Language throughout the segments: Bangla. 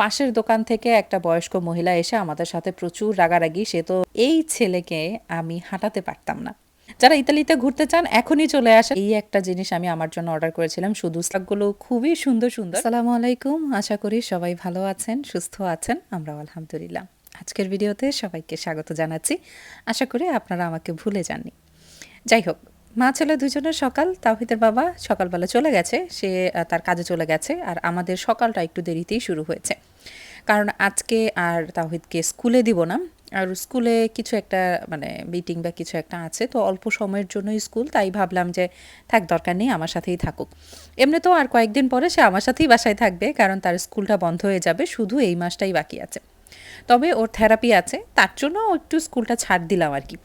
পাশের দোকান থেকে একটা বয়স্ক মহিলা এসে আমাদের সাথে প্রচুর রাগারাগি, সে তো এই ছেলেকে আমি হাঁটাতে পারতাম না। যারা ইতালিতে ঘুরতে চান, এখনই চলে আসে এই একটা জিনিস আমি আমার জন্য অর্ডার করেছিলাম, শুধু স্টাকগুলো খুবই সুন্দর সুন্দর। আসসালামু আলাইকুম, আশা করি সবাই ভালো আছেন, সুস্থ আছেন, আমরাও আলহামদুলিল্লাহ। আজকের ভিডিওতে সবাইকে স্বাগত জানাচ্ছি। আশা করি আপনারা আমাকে ভুলে যাননি। যাই হোক, মা ছেলে দুজনের সকাল, তাওহিদের বাবা সকালবেলা চলে গেছে, সে তার কাজে চলে গেছে, আর আমাদের সকালটা একটু দেরিতেই শুরু হয়েছে। কারণ আজকে আর তাওহিদকে স্কুলে দিব না। আর স্কুলে কিছু একটা মানে মিটিং বা কিছু একটা আছে, তো অল্প সময়ের জন্য স্কুল, তাই ভাবলাম যে থাক, দরকার নেই, আমার সাথেই থাকুক। এমনি তো আর কয়েকদিন পরে সে আমার সাথেই বাসায় থাকবে, কারণ তার স্কুলটা বন্ধ হয়ে যাবে, শুধু এই মাসটাই বাকি আছে। তবে ওর থেরাপি আছে, তার জন্য একটু স্কুলটা ছাড় দিলাম আর কি।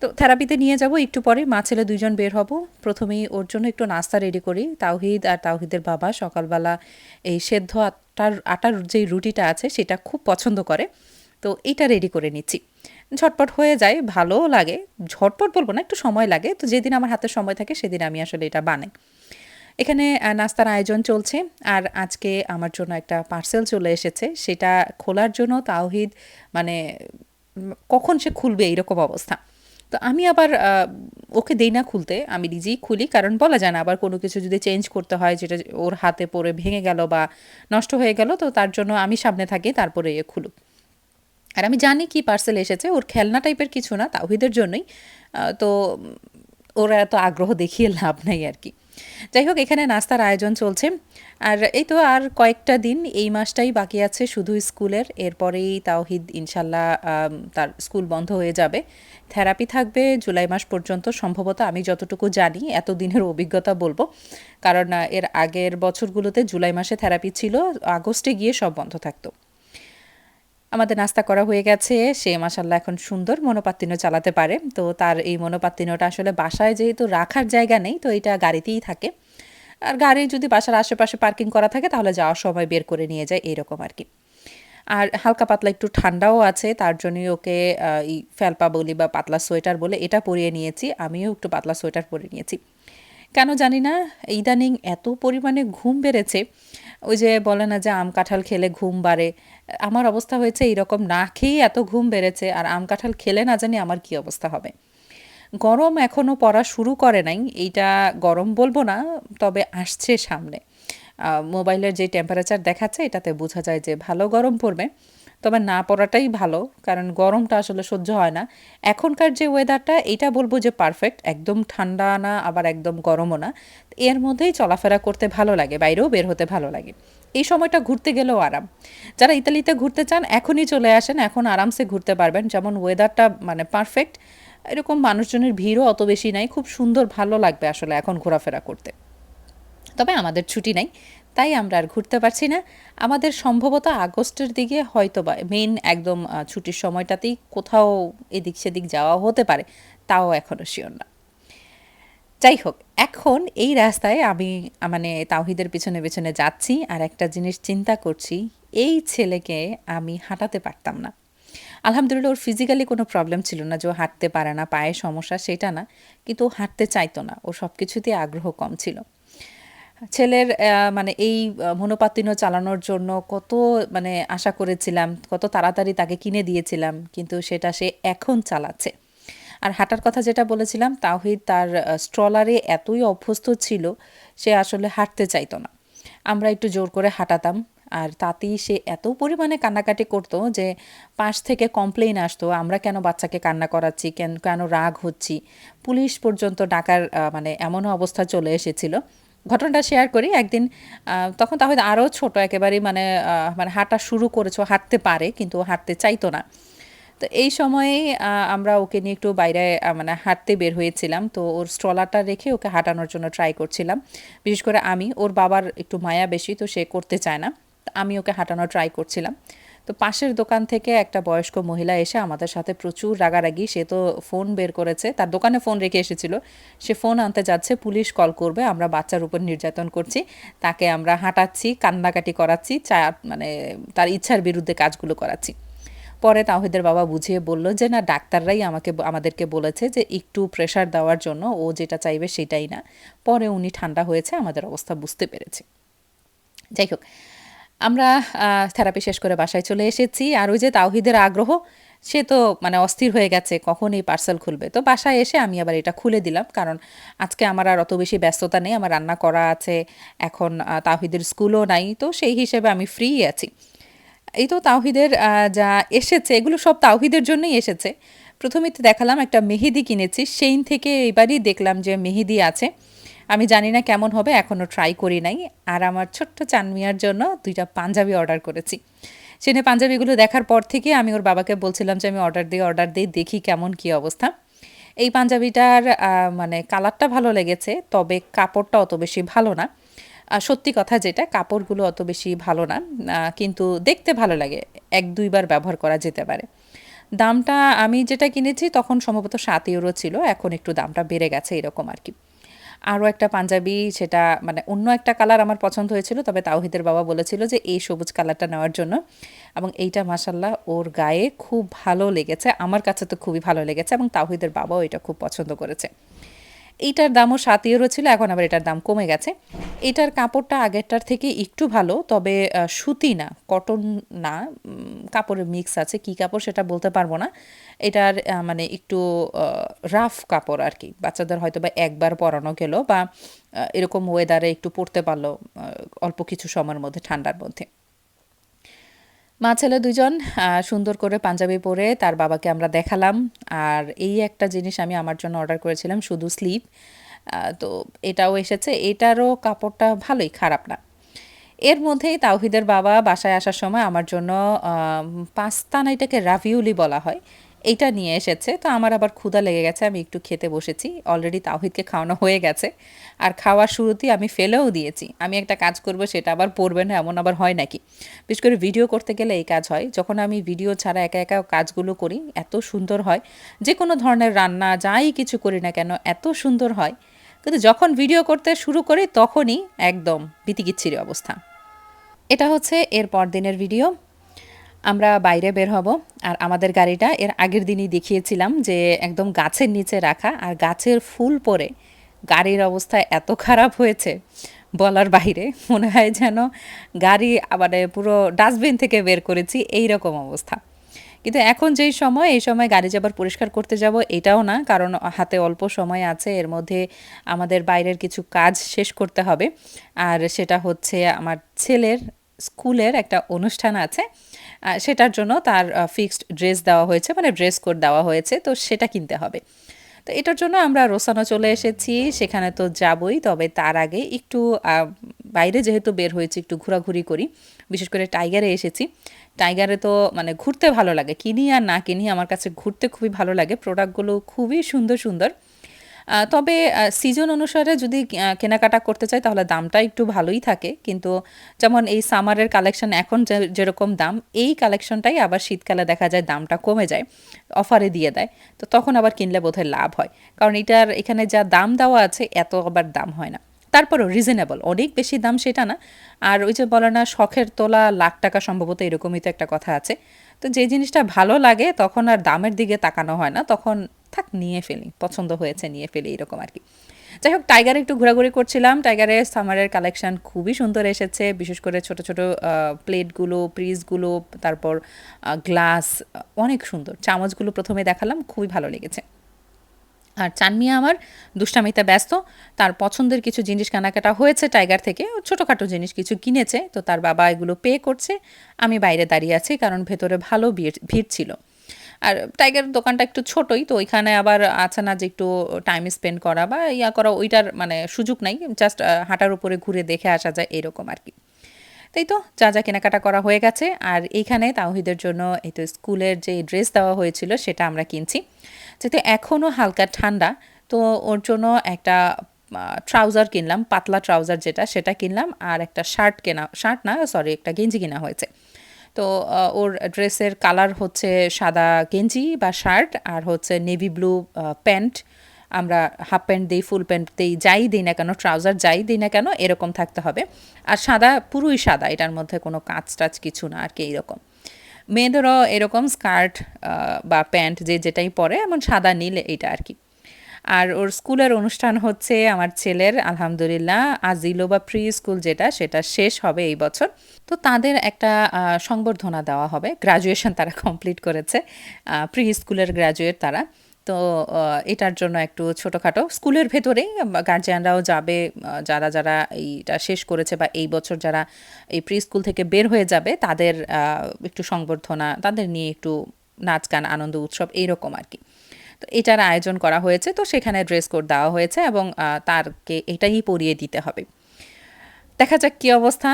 তো থেরাপিতে নিয়ে যাব, একটু পরে মা ছেলে দুইজন বের হব। প্রথমেই ওর জন্য একটু নাস্তা রেডি করি, তাওহিদ আর তাওহিদের বাবা সকালবেলা এই সেদ্ধ আটার আটার যেই রুটিটা আছে সেটা খুব পছন্দ করে, তো এইটা রেডি করে নিচ্ছি। ঝটপট হয়ে যায়, ভালোও লাগে, ঝটপট বলব না, একটু সময় লাগে, তো যেদিন আমার হাতে সময় থাকে সেদিন আমি আসলে এটা বানাই। এখানে নাস্তার আয়োজন চলছে, আর আজকে আমার জন্য একটা পার্সেল চলে এসেছে, সেটা খোলার জন্য তাওহিদ মানে কখন সে খুলবে এইরকম অবস্থা। তো আমি আবার ওকে দেই না খুলতে, আমি নিজেই খুলি, কারণ বলা যায় না, আবার কোনো কিছু যদি চেঞ্জ করতে হয়, যেটা ওর হাতে পড়ে ভেঙে গেল বা নষ্ট হয়ে গেল, তো তার জন্য আমি সামনে থাকি, তারপরে এ খুলুক। আর আমি জানি কি পার্সেল এসেছে, ওর খেলনা টাইপের কিছু না, তাওহিদের জন্যই তো ওরা এত আগ্রহ দেখিয়ে লাভ নাই আর কি। যাই হোক এখানে নাস্তার আয়োজন চলছে। আর এই তো আর কয়েকটা দিন, এই মাসটাই বাকি আছে শুধু স্কুলের। এরপরেই তাওহিদ ইনশাল্লাহ তার স্কুল বন্ধ হয়ে যাবে। থেরাপি থাকবে জুলাই মাস পর্যন্ত। সম্ভবত আমি যতটুকু জানি এত দিনের অভিজ্ঞতা বলব। কারণ এর আগের বছরগুলোতে জুলাই মাসে থেরাপি ছিল, আগস্টে গিয়ে সব বন্ধ থাকতো। আমাদের নাস্তা করা হয়ে গেছে। সে মাসাল্লাহ এখন সুন্দর মনোপাত্তিন্য চালাতে পারে। তো তার এই মনোপাত্তিন্যটা আসলে বাসায় যেহেতু রাখার জায়গা নেই, তো এটা গাড়িতেই থাকে। আর গাড়ি যদি বাসার আশেপাশে পার্কিং করা থাকে, তাহলে যাওয়ার সময় বের করে নিয়ে যায় এইরকম আর কি। আর হালকা পাতলা একটু ঠান্ডাও আছে, তার জন্যই ওকে এই ফেলপা বলি বা পাতলা সোয়েটার বলে এটা পরিয়ে নিয়েছি। আমিও একটু পাতলা সোয়েটার পরে নিয়েছি। কেন জানি না, ইদানিং এত পরিমাণে ঘুম বেড়েছে ওই যে বলে না যে আম কাঁঠাল খেলে ঘুম বাড়ে। আমার অবস্থা হয়েছে এইরকম না খেয়েই এত ঘুম বেড়েছে আর আম কাঁঠাল খেলে না জানি আমার কি অবস্থা হবে। গরম এখনও পড়া শুরু করে নাই, এইটা গরম বলব না, তবে আসছে সামনে। মোবাইলের যে টেম্পারেচার দেখাচ্ছে, এটাতে বোঝা যায় যে ভালো গরম পড়বে। তবে না পড়াটাই ভালো, কারণ গরমটা আসলে সহ্য হয় না। এখনকার যে ওয়েদারটা এটা বলব যে পারফেক্ট একদম ঠান্ডা না, আবার একদম গরমও না। এর মধ্যেই চলাফেরা করতে ভালো লাগে, বাইরেও বের হতে ভালো লাগে। এই সময়টা ঘুরতে গেলেও আরাম। যারা ইতালিতে ঘুরতে চান, এখনই চলে আসেন, এখন আরামসে ঘুরতে পারবেন। যেমন ওয়েদারটা মানে পারফেক্ট এরকম মানুষজনের ভিড়ও অত বেশি নাই, খুব সুন্দর, ভালো লাগবে আসলে এখন ঘোরাফেরা করতে। তবে আমাদের ছুটি নাই তাই আমরা আর ঘুরতে পারছি না। আমাদের সম্ভবত আগস্টের দিকে হয়তো বা মেইন একদম ছুটির সময়টাতেই কোথাও এদিক সেদিক যাওয়া হতে পারে, তাও এখনও শিওর না। যাই হোক, এখন এই রাস্তায় আমি মানে তাওহিদের পিছনে পিছনে যাচ্ছি আর একটা জিনিস চিন্তা করছি, এই ছেলেকে আমি হাঁটাতে পারতাম না। আলহামদুলিল্লাহ, ওর ফিজিক্যালি কোনো প্রবলেম ছিল না যে ও হাঁটতে পারে না, পায়ে সমস্যা সেটা না, কিন্তু ও হাঁটতে চাইতো না ওর সব কিছুতেই আগ্রহ কম ছিল। ছেলের মানে এই আহ, মনোপাত্তিন্য চালানোর জন্য কত মানে আশা করেছিলাম কত তাড়াতাড়ি তাকে কিনে দিয়েছিলাম কিন্তু সেটা সে এখন চালাচ্ছে। আর হাঁটার কথা যেটা বলেছিলাম তাওহিদ তার স্ট্রলারে এতই অভ্যস্ত ছিল সে আসলে হাঁটতে চাইতো না। আমরা একটু জোর করে হাঁটাতাম আর তাতেই সে এত পরিমাণে কান্নাকাটি করতো যে পাশ থেকে কমপ্লেইন আসতো আমরা কেন বাচ্চাকে কান্না করাচ্ছি? কেন কেন রাগ হচ্ছি? পুলিশ পর্যন্ত ডাকার মানে এমনও অবস্থা চলে এসেছিল। ঘটনাটা শেয়ার করি, একদিন তখন তাহলে আরও ছোট, একেবারেই মানে মানে হাঁটা শুরু করেছ, হাঁটতে পারে, কিন্তু হাঁটতে চাইতো না। তো এই সময়ে আমরা ওকে নিয়ে একটু বাইরে মানে হাঁটতে বের হয়েছিলাম। তো ওর স্ট্রলারটা রেখে ওকে হাঁটানোর জন্য ট্রাই করছিলাম। বিশেষ করে আমি, ওর বাবার একটু মায়া বেশি, তো সে করতে চায় না। আমি ওকে হাঁটানোর ট্রাই করছিলাম। তো পাশের দোকান থেকে একটা বয়স্ক মহিলা এসে আমাদের সাথে প্রচুর রাগারাগি, সে তো ফোন বের করেছে, তার দোকানে ফোন রেখে এসেছিল। সে ফোন আনতে যাচ্ছে, পুলিশ কল করবে, আমরা বাচ্চার উপর নির্যাতন করছি, তাকে আমরা হাঁটাচ্ছি, কান্নাকাটি করাচ্ছি, চা মানে তার ইচ্ছার বিরুদ্ধে কাজগুলো করাচ্ছি। পরে তাওহিদের বাবা বুঝিয়ে বলল যে, না, ডাক্তাররাই আমাকে আমাদেরকে বলেছে যে, একটু প্রেশার দেওয়ার জন্য ও যেটা চাইবে সেটাই না। পরে উনি ঠান্ডা হয়েছে, আমাদের অবস্থা বুঝতে পেরেছে। যাই হোক আমরা থেরাপি শেষ করে বাসায় চলে এসেছি। আর ওই যে তাওহিদের আগ্রহ, সে তো মানে অস্থির হয়ে গেছে, কখন এই পার্সেল খুলবে? তো বাসায় এসে আমি আবার এটা খুলে দিলাম, কারণ আজকে আমার আর অত বেশি ব্যস্ততা নেই, আমার রান্না করা আছে, এখন তাওহিদের স্কুলও নাই, তো সেই হিসেবে আমি ফ্রি আছি। এই তো তাওহিদের যা এসেছে, এগুলো সব তাওহিদের জন্যই এসেছে। প্রথমে দেখালাম একটা মেহেদি কিনেছি, সেইন থেকে এবারই দেখলাম যে মেহেদি আছে। আমি জানি না কেমন হবে এখনও ট্রাই করি নাই। আর আমার ছোট্ট চানমিয়ার জন্য দুইটা পাঞ্জাবি অর্ডার করেছি। সেনে পাঞ্জাবিগুলো দেখার পর থেকে আমি ওর বাবাকে বলছিলাম যে, আমি অর্ডার দিই অর্ডার দিই, দেখি কেমন কি অবস্থা। এই পাঞ্জাবিটার মানে কালারটা ভালো লেগেছে, তবে কাপড়টা অত বেশি ভালো না। সত্যি কথা যেটা, কাপড়গুলো অত বেশি ভালো না। কিন্তু দেখতে ভালো লাগে, এক দুইবার ব্যবহার করা যেতে পারে। দামটা আমি যেটা কিনেছি, তখন সম্ভবত সাত ইউরো ছিল, এখন একটু দামটা বেড়ে গেছে, এরকম আর কি। আরও একটা পাঞ্জাবি, সেটা মানে অন্য একটা কালার আমার পছন্দ হয়েছিল, তবে তাওহিদের বাবা বলেছিল যে এই সবুজ কালারটা নেওয়ার জন্য। এবং এইটা মাসাল্লাহ ওর গায়ে খুব ভালো লেগেছে, আমার কাছে তো খুবই ভালো লেগেছে এবং তাওহিদের বাবাও এটা খুব পছন্দ করেছে। এইটার দামও সাত ইউরো ছিল, এখন আবার এটার দাম কমে গেছে। এটার কাপড়টা আগেরটার থেকে একটু ভালো, তবে সুতি না, কটন না কাপড়ের মিক্স আছে, কি কাপড় সেটা বলতে পারব না। এটার মানে একটু রাফ কাপড় আর কি, বাচ্চাদের হয়তো বা একবার পরানো গেল বা এরকম ওয়েদারে একটু পরতে পারল অল্প কিছু সময়ের মধ্যে ঠান্ডার মধ্যে। মা ছেলে দুজন সুন্দর করে পাঞ্জাবি পরে তার বাবাকে আমরা দেখালাম। আর এই একটা জিনিস আমি আমার জন্য অর্ডার করেছিলাম, শুধু স্লিপ তো এটাও এসেছে। এটারও কাপড়টা ভালোই খারাপ না। এর মধ্যেই তাওহিদের বাবা বাসায় আসার সময় আমার জন্য পাস্তা না এটাকে রাভিউলি বলা হয় এইটা নিয়ে এসেছে। তো আমার আবার ক্ষুধা লেগে গেছে, আমি একটু খেতে বসেছি। অলরেডি তাওহিদকে খাওয়ানো হয়ে গেছে। আর খাওয়ার শুরুতেই আমি ফেলেও দিয়েছি। আমি একটা কাজ করব, সেটা আবার পড়বে না, এমন আবার হয় নাকি? বিশেষ করে ভিডিও করতে গেলে এই কাজ হয়। যখন আমি ভিডিও ছাড়া একা একা কাজগুলো করি, এত সুন্দর হয়। যে কোনো ধরনের রান্না, যাই কিছু করি না কেন, এত সুন্দর হয়। কিন্তু যখন ভিডিও করতে শুরু করি, তখনই একদম বিতিকিচ্ছিরি অবস্থা। এটা হচ্ছে এর পরদিনের ভিডিও আমরা বাইরে বের হব। আর আমাদের গাড়িটা এর আগের দিনই দেখিয়েছিলাম যে একদম গাছের নিচে রাখা আর গাছের ফুল পরে গাড়ির অবস্থা এত খারাপ হয়েছে বলার বাইরে। মনে হয় যেন গাড়ি মানে পুরো ডাস্টবিন থেকে বের করেছি এই রকম অবস্থা। কিন্তু এখন যেই সময়, এই সময় গাড়ি যাবার পরিষ্কার করতে যাব এটাও না, কারণ হাতে অল্প সময় আছে, এর মধ্যে আমাদের বাইরের কিছু কাজ শেষ করতে হবে। আর সেটা হচ্ছে আমার ছেলের স্কুলের একটা অনুষ্ঠান আছে সেটার জন্য তার ফিক্সড ড্রেস দেওয়া হয়েছে মানে ড্রেস কোড দেওয়া হয়েছে, তো সেটা কিনতে হবে। তো এটার জন্য আমরা রোসানো চলে এসেছি, সেখানে তো যাবই, তবে তার আগে একটু বাইরে যেহেতু বের হয়েছি, একটু ঘোরাঘুরি করি, বিশেষ করে টাইগারে এসেছি। টাইগারে তো মানে ঘুরতে ভালো লাগে, কিনি আর না কিনি আমার কাছে ঘুরতে খুবই ভালো লাগে প্রোডাক্টগুলো খুবই সুন্দর সুন্দর। তবে সিজন অনুসারে যদি কেনাকাটা করতে চাই তাহলে দামটা একটু ভালোই থাকে। কিন্তু যেমন এই সামারের কালেকশন এখন যেরকম দাম, এই কালেকশনটাই আবার শীতকালে দেখা যায় দামটা কমে যায় অফারে দিয়ে দেয়। তো তখন আবার কিনলে বোধহয় লাভ হয়। কারণ এটার এখানে যা দাম দেওয়া আছে, এত আবার দাম হয় না। তারপরও রিজনেবল অনেক বেশি দাম সেটা না। আর ওই যে বলে না, শখের তোলা লাখ টাকা সম্ভবত এরকমই তো একটা কথা আছে। তো যে জিনিসটা ভালো লাগে, তখন আর দামের দিকে তাকানো হয় না। তখন থাক, নিয়ে ফেলি। পছন্দ হয়েছে, নিয়ে ফেলি, এরকম আর কি। যাই হোক, টাইগারে একটু ঘোরাঘুরি করছিলাম। টাইগারের সামারের কালেকশন খুবই সুন্দর এসেছে। বিশেষ করে ছোট ছোট প্লেটগুলো প্রিজগুলো তারপর গ্লাস, অনেক সুন্দর। চামচগুলো প্রথমে দেখালাম, খুবই ভালো লেগেছে। আর চানমিয়া আমার দুষ্টামিতে ব্যস্ত। তার পছন্দের কিছু জিনিস কেনাকাটা হয়েছে টাইগার থেকে। ছোটোখাটো জিনিস কিছু কিনেছে। তো তার বাবা এগুলো পে করছে। আমি বাইরে দাঁড়িয়ে আছি, কারণ ভেতরে ভালো ভিড় ভিড় ছিল। আর টাইগার দোকানটা একটু ছোটই, তো ওইখানে আবার আছে না যে একটু টাইম স্পেন্ড করা বা ইয়া করা, ওইটার মানে সুযোগ নাই জাস্ট হাঁটার উপরে ঘুরে দেখে আসা যায় এরকম আর কি। তাই তো, যা যা কেনাকাটা করা হয়ে গেছে, আর এইখানে তাওহিদের জন্য এই তো স্কুলের যে ড্রেস দেওয়া হয়েছিল সেটা আমরা কিনছি। যেহেতু এখনও হালকা ঠান্ডা, তো ওর জন্য একটা ট্রাউজার কিনলাম, পাতলা ট্রাউজার যেটা, সেটা কিনলাম, আর একটা শার্ট কেনা শার্ট না সরি একটা গেঞ্জি কেনা হয়েছে। তো ওর ড্রেসের কালার হচ্ছে সাদা গেঞ্জি বা শার্ট আর হচ্ছে নেভি ব্লু প্যান্ট। আমরা হাফ প্যান্ট দিই, ফুল প্যান্ট দিই, যাই দিই না কেন, ট্রাউজার যাই দিই না কেন, এরকম থাকতে হবে। আর সাদা পুরোই সাদা, এটার মধ্যে কোনো কাঁচ টাচ কিছু না, আর কি এইরকম। মেয়েদেরও এরকম স্কার্ট বা প্যান্ট যে যেটাই পরে, এমন সাদা, নীল, এইটা আর কি। আর ওর স্কুলের অনুষ্ঠান হচ্ছে আমার ছেলের, আলহামদুলিল্লাহ আজিলো বা প্রি স্কুল যেটা, সেটা শেষ হবে এই বছর। তো তাদের একটা সংবর্ধনা দেওয়া হবে। গ্রাজুয়েশন তারা কমপ্লিট করেছে। প্রি স্কুলের গ্রাজুয়েট তারা। তো এটার জন্য একটু ছোটোখাটো স্কুলের ভেতরেই গার্জিয়ানরাও যাবে যারা যারা এইটা শেষ করেছে বা এই বছর যারা এই প্রি স্কুল থেকে বের হয়ে যাবে, তাদের একটু সংবর্ধনা, তাদের নিয়ে একটু নাচ গান, আনন্দ, উৎসব, এইরকম আর কি। তো এটার আয়োজন করা হয়েছে। তো সেখানে ড্রেস কোড দেওয়া হয়েছে এবং তারকে এটাই পরিয়ে দিতে হবে। দেখা যাক কী অবস্থা।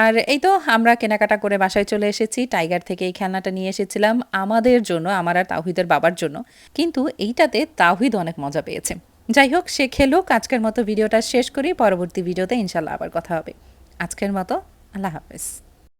আর এই তো আমরা কেনাকাটা করে বাসায় চলে এসেছি। টাইগার থেকে এই খেলনাটা নিয়ে এসেছিলাম আমাদের জন্য, আমার আর তাহিদের বাবার জন্য। কিন্তু এইটাতে তাহিদ অনেক মজা পেয়েছে। যাই হোক, সে খেলুক। আজকের মতো ভিডিওটা শেষ করি। পরবর্তী ভিডিওতে ইনশাল্লাহ আবার কথা হবে। আজকের মতো আল্লাহ হাফেজ।